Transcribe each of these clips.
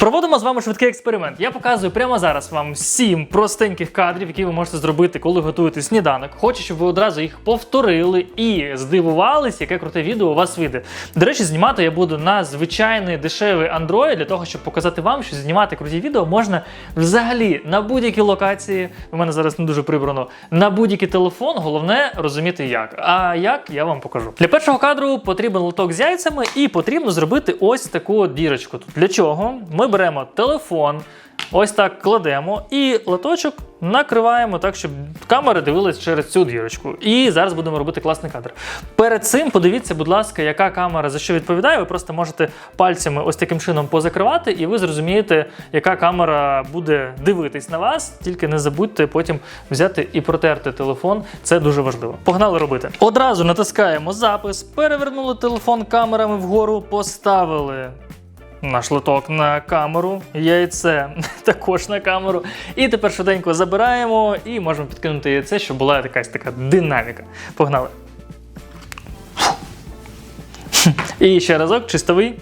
Проводимо з вами швидкий експеримент. Я показую прямо зараз вам сім простеньких кадрів, які ви можете зробити, коли готуєте сніданок. Хочу, щоб ви одразу їх повторили і здивувались, яке круте відео у вас вийде. До речі, знімати я буду на звичайний дешевий Android для того, щоб показати вам, що знімати круті відео можна взагалі на будь-якій локації. У мене зараз не дуже прибрано. На будь-який телефон. Головне розуміти як. А як я вам покажу. Для першого кадру потрібен лоток з яйцями, і потрібно зробити ось таку дірочку. Для чого? Ми беремо телефон, ось так кладемо, і лоточок накриваємо так, щоб камера дивилась через цю дірочку. І зараз будемо робити класний кадр. Перед цим подивіться, будь ласка, яка камера за що відповідає. Ви просто можете пальцями ось таким чином позакривати, і ви зрозумієте, яка камера буде дивитись на вас. Тільки не забудьте потім взяти і протерти телефон. Це дуже важливо. Погнали робити. Одразу натискаємо запис, перевернули телефон камерами вгору, поставили наш лоток на камеру, яйце також на камеру. І тепер швиденько забираємо і можемо підкинути яйце, щоб була якась така динаміка. Погнали. І ще разок, чистовий.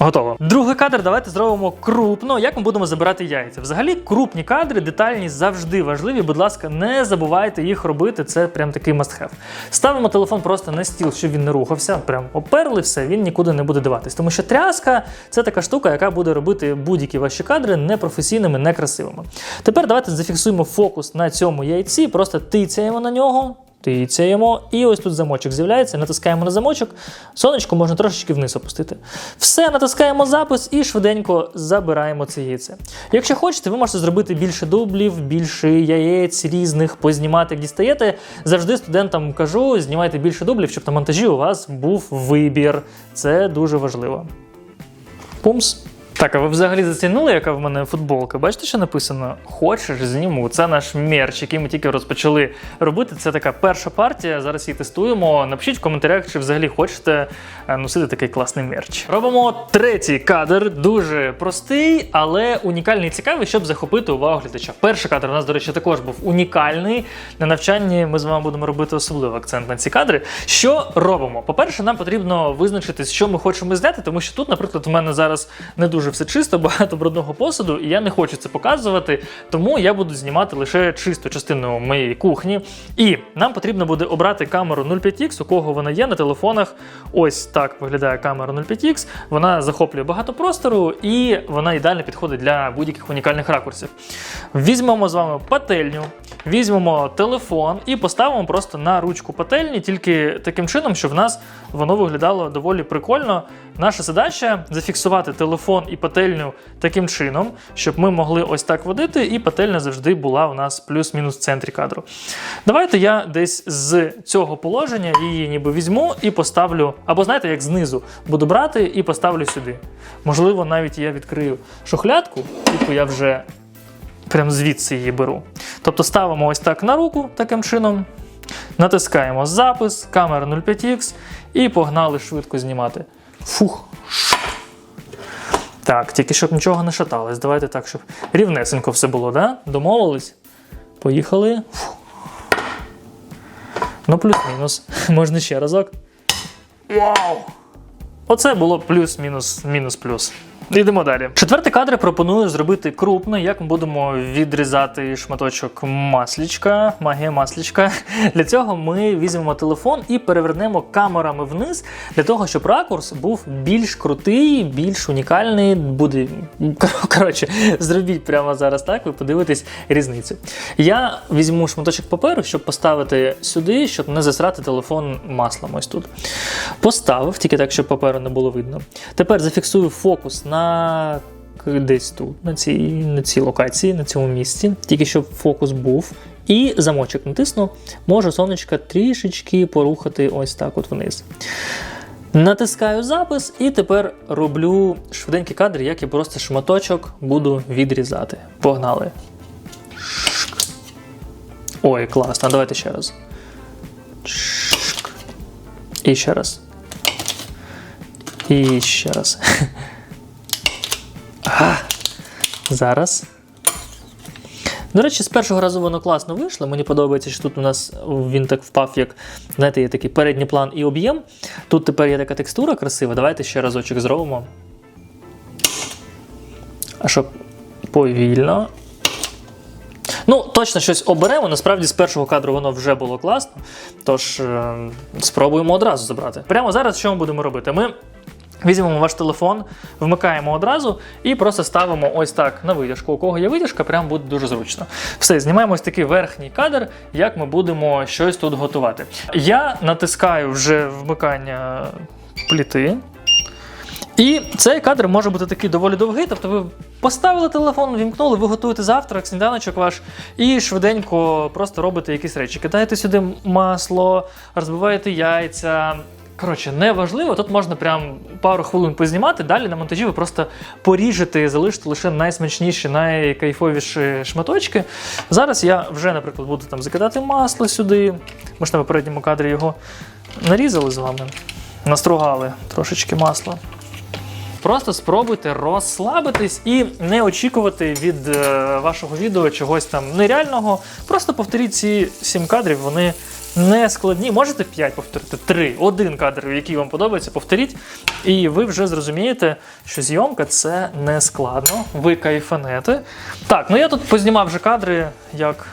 Готово. Другий кадр давайте зробимо крупно, як ми будемо забирати яйця. Взагалі, крупні кадри, детальність завжди важливі. Будь ласка, не забувайте їх робити. Це прям такий must-have. Ставимо телефон просто на стіл, щоб він не рухався. Прям оперли все, він нікуди не буде деватись. Тому що тряска це така штука, яка буде робити будь-які ваші кадри непрофесійними, некрасивими. Тепер давайте зафіксуємо фокус на цьому яйці, просто тицяємо на нього. Тицяємо, і ось тут замочок з'являється. Натискаємо на замочок. Сонечко можна трошечки вниз опустити. Все, натискаємо запис і швиденько забираємо це яйце. Якщо хочете, ви можете зробити більше дублів, більше яєць різних, познімати, як дістаєте. Завжди студентам кажу, знімайте більше дублів, щоб на монтажі у вас був вибір. Це дуже важливо. Пумс. Так, а ви взагалі зацінили, яка в мене футболка? Бачите, що написано? Хочеш, зніму. Це наш мерч, який ми тільки розпочали робити. Це така перша партія. Зараз її тестуємо. Напишіть в коментарях, чи взагалі хочете е, носити такий класний мерч. Робимо третій кадр, дуже простий, але унікальний і цікавий, щоб захопити увагу глядача. Перший кадр у нас, до речі, також був унікальний. На навчанні ми з вами будемо робити особливий акцент на ці кадри. Що робимо? По-перше, нам потрібно визначитись, що ми хочемо зняти, тому що тут, наприклад, у мене зараз не дуже все чисто, багато брудного посуду, і я не хочу це показувати, тому я буду знімати лише чисту частину моєї кухні. І нам потрібно буде обрати камеру 05X, у кого вона є на телефонах. Ось так виглядає камера 05X. Вона захоплює багато простору і вона ідеально підходить для будь-яких унікальних ракурсів. Візьмемо з вами пательню, візьмемо телефон і поставимо просто на ручку пательні, тільки таким чином, щоб в нас воно виглядало доволі прикольно. Наша задача зафіксувати телефон і пательню таким чином, щоб ми могли ось так водити, і пательня завжди була у нас плюс-мінус в центрі кадру. Давайте я десь з цього положення її ніби візьму і поставлю, або знаєте, як знизу буду брати і поставлю сюди. Можливо, навіть я відкрию шухлядку, типу я вже прям звідси її беру. Тобто ставимо ось так на руку таким чином. Натискаємо запис, камера 05X і погнали швидко знімати. Фух. Так, тільки щоб нічого не шаталось. Давайте так, щоб рівнесенько все було, да? Домовились? Поїхали. Фу. Ну, плюс-мінус. Можна ще разок. Вау! Оце було плюс-мінус, мінус-плюс. Йдемо далі. Четвертий кадр пропоную зробити крупно, як ми будемо відрізати шматочок маслічка, магія маслічка. Для цього ми візьмемо телефон і перевернемо камерами вниз, для того, щоб ракурс був більш крутий, більш унікальний. Буде коротше, зробіть прямо зараз так, ви подивитесь різницю. Я візьму шматочок паперу, щоб поставити сюди, щоб не засрати телефон маслом. Ось тут. Поставив, тільки так, щоб паперу не було видно. Тепер зафіксую фокус на десь тут, на цій, на цій локації, на цьому місці, тільки щоб фокус був. І замочок натисну, можу сонечка трішечки порухати ось так от вниз. Натискаю запис і тепер роблю швиденький кадр, як я просто шматочок буду відрізати. Погнали. Ой, класно, давайте ще раз. І ще раз. І ще раз. А, зараз. До речі, з першого разу воно класно вийшло. Мені подобається, що тут у нас він так впав, як знаєте, є такий передній план і об'єм. Тут тепер є така текстура красива. Давайте ще разочок зробимо. А щоб повільно. Ну, точно щось оберемо. Насправді з першого кадру воно вже було класно. Тож е, спробуємо одразу забрати. Прямо зараз що ми будемо робити? Ми візьмемо ваш телефон, вмикаємо одразу і просто ставимо ось так на витяжку. У кого є витяжка, прям буде дуже зручно. Все, знімаємо ось такий верхній кадр, як ми будемо щось тут готувати. Я натискаю вже вмикання пліти. І цей кадр може бути такий доволі довгий. Тобто ви поставили телефон, вімкнули, ви готуєте завтрак, сніданочок ваш, і швиденько просто робите якісь речі. Кидаєте сюди масло, розбиваєте яйця. Коротше, неважливо, тут можна прям пару хвилин познімати. Далі на монтажі ви просто поріжете і залишите лише найсмачніші, найкайфовіші шматочки. Зараз я вже, наприклад, буду там закидати масло сюди. Ми ж на попередньому кадрі його нарізали з вами, настругали трошечки масла. Просто спробуйте розслабитись і не очікувати від е, вашого відео чогось там нереального. Просто повторіть ці 7 кадрів, вони не складні. Можете 5 повторити, 3, один кадр, який вам подобається, повторіть. І ви вже зрозумієте, що зйомка це не складно. Ви кайфанете. Так, ну я тут познімав вже кадри, як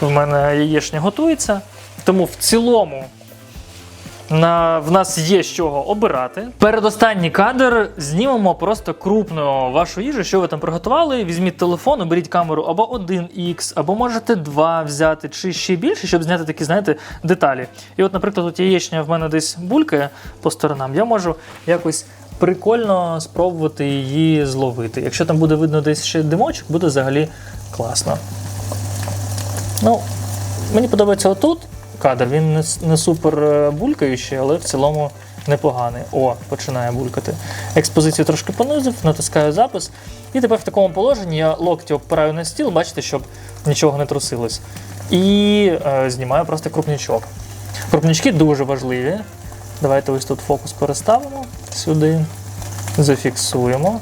в мене яєчня готується. Тому в цілому на, в нас є з чого обирати. Передостанній кадр знімемо просто крупно вашу їжу, що ви там приготували. Візьміть телефон, оберіть камеру або 1х, або можете 2 взяти, чи ще більше, щоб зняти такі, знаєте, деталі. І от, наприклад, тут яєчня в мене десь булькає по сторонам, я можу якось. Прикольно спробувати її зловити. Якщо там буде видно десь ще димочок, буде взагалі класно. Ну, мені подобається отут кадр. Він не, не супер е, булькаючий, але в цілому непоганий. О, починає булькати. Експозицію трошки понизив, натискаю запис. І тепер в такому положенні я локті опираю на стіл, бачите, щоб нічого не трусилось. І е, знімаю просто крупнячок. Крупнячки дуже важливі. Давайте ось тут фокус переставимо сюди, зафіксуємо,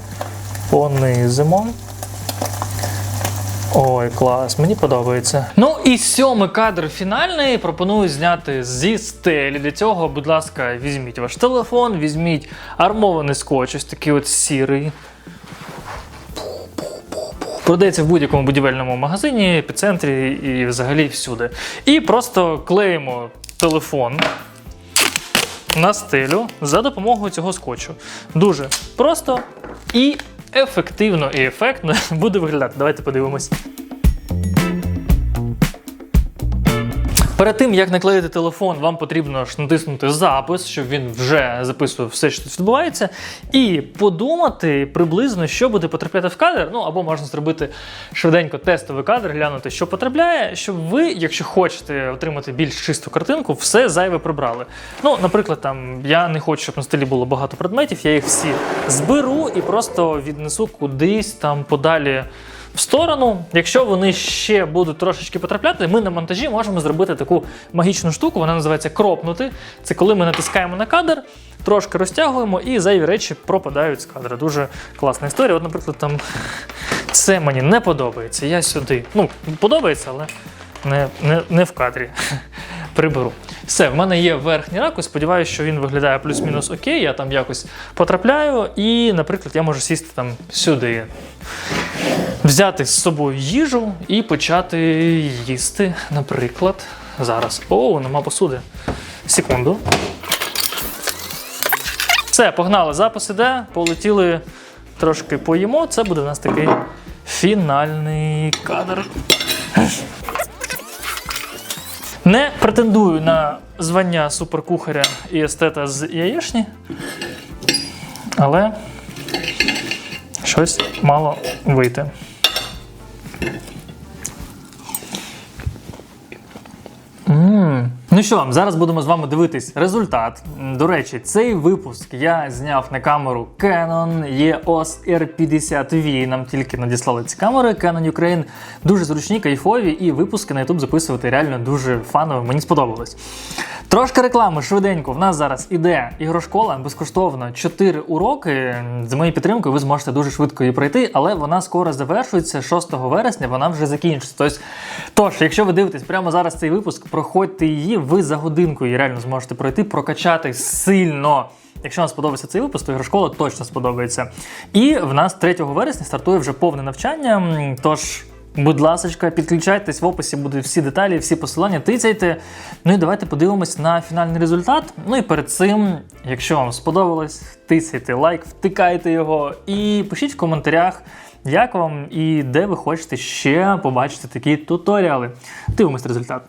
понизимо. Ой, клас, мені подобається. Ну і сьомий кадр фінальний пропоную зняти зі стелі. Для цього, будь ласка, візьміть ваш телефон, візьміть армований скотч, ось такий от сірий. Продається в будь-якому будівельному магазині, епіцентрі і взагалі всюди. І просто клеїмо телефон на стелю за допомогою цього скотчу. Дуже просто і ефективно і ефектно буде виглядати. Давайте подивимось. Перед тим, як наклеїти телефон, вам потрібно ж натиснути запис, щоб він вже записував все, що тут відбувається, і подумати приблизно, що буде потрапляти в кадр. Ну або можна зробити швиденько тестовий кадр, глянути, що потрапляє, щоб ви, якщо хочете отримати більш чисту картинку, все зайве прибрали. Ну, наприклад, там я не хочу, щоб на столі було багато предметів, я їх всі зберу і просто віднесу кудись там подалі в сторону. Якщо вони ще будуть трошечки потрапляти, ми на монтажі можемо зробити таку магічну штуку, вона називається кропнути. Це коли ми натискаємо на кадр, трошки розтягуємо і зайві речі пропадають з кадра. Дуже класна історія. От, наприклад, там це мені не подобається. Я сюди. Ну, подобається, але не, не, не в кадрі. Приберу. Все, в мене є верхній ракурс. Сподіваюся, що він виглядає плюс-мінус окей. Я там якось потрапляю, і, наприклад, я можу сісти там сюди взяти з собою їжу і почати їсти, наприклад, зараз. О, нема посуди. Секунду. Все, погнали. Запис іде, полетіли трошки поїмо. Це буде у нас такий фінальний кадр. Не претендую на звання суперкухаря і естета з яєчні, але щось мало вийти. 음. Ну, що, зараз будемо з вами дивитись результат. До речі, цей випуск я зняв на камеру Canon EOS R50V. Нам тільки надіслали ці камери. Canon Ukraine дуже зручні, кайфові, і випуски на YouTube записувати реально дуже фаново. Мені сподобалось. Трошки реклами швиденько. В нас зараз іде ігрошкола безкоштовно 4 уроки. З моєю підтримкою ви зможете дуже швидко її пройти, але вона скоро завершується 6 вересня. Вона вже закінчиться. Тобто, тож, якщо ви дивитесь прямо зараз цей випуск, проходьте її. Ви за годинку її реально зможете пройти, прокачати сильно. Якщо вам сподобається цей випуск, то ігрошкола точно сподобається. І в нас 3 вересня стартує вже повне навчання. Тож. Будь ласка, підключайтесь в описі будуть всі деталі, всі посилання, тицяйте. Ну і давайте подивимось на фінальний результат. Ну і перед цим, якщо вам сподобалось, тицяйте лайк, втикайте його і пишіть в коментарях, як вам і де ви хочете ще побачити такі туторіали. Дивимось результат.